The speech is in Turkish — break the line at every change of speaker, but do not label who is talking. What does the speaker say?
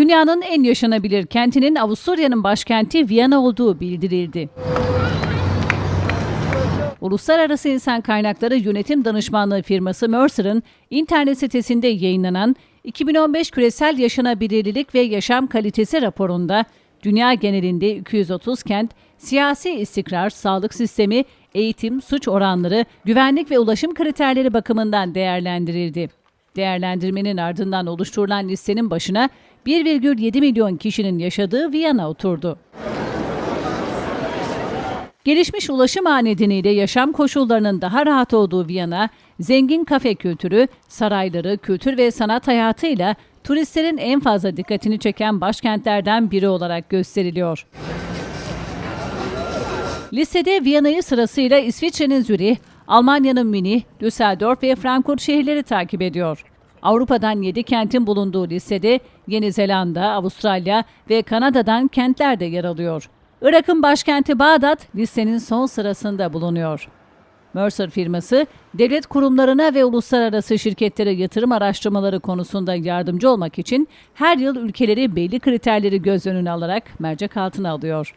dünyanın en yaşanabilir kentinin Avusturya'nın başkenti Viyana olduğu bildirildi. Uluslararası İnsan Kaynakları Yönetim Danışmanlığı firması Mercer'ın internet sitesinde yayınlanan 2015 Küresel Yaşanabilirlik ve Yaşam Kalitesi raporunda dünya genelinde 230 kent siyasi istikrar, sağlık sistemi, eğitim, suç oranları, güvenlik ve ulaşım kriterleri bakımından değerlendirildi. Değerlendirmenin ardından oluşturulan listenin başına 1,7 milyon kişinin yaşadığı Viyana oturdu. Gelişmiş ulaşım ağı nedeniyle yaşam koşullarının daha rahat olduğu Viyana, zengin kafe kültürü, sarayları, kültür ve sanat hayatıyla turistlerin en fazla dikkatini çeken başkentlerden biri olarak gösteriliyor. Listede Viyana'yı sırasıyla İsviçre'nin Zürih, Almanya'nın Münih, Düsseldorf ve Frankfurt şehirleri takip ediyor. Avrupa'dan 7 kentin bulunduğu listede Yeni Zelanda, Avustralya ve Kanada'dan kentler de yer alıyor. Irak'ın başkenti Bağdat listenin son sırasında bulunuyor. Mercer firması, devlet kurumlarına ve uluslararası şirketlere yatırım araştırmaları konusunda yardımcı olmak için her yıl ülkeleri belli kriterleri göz önüne alarak mercek altına alıyor.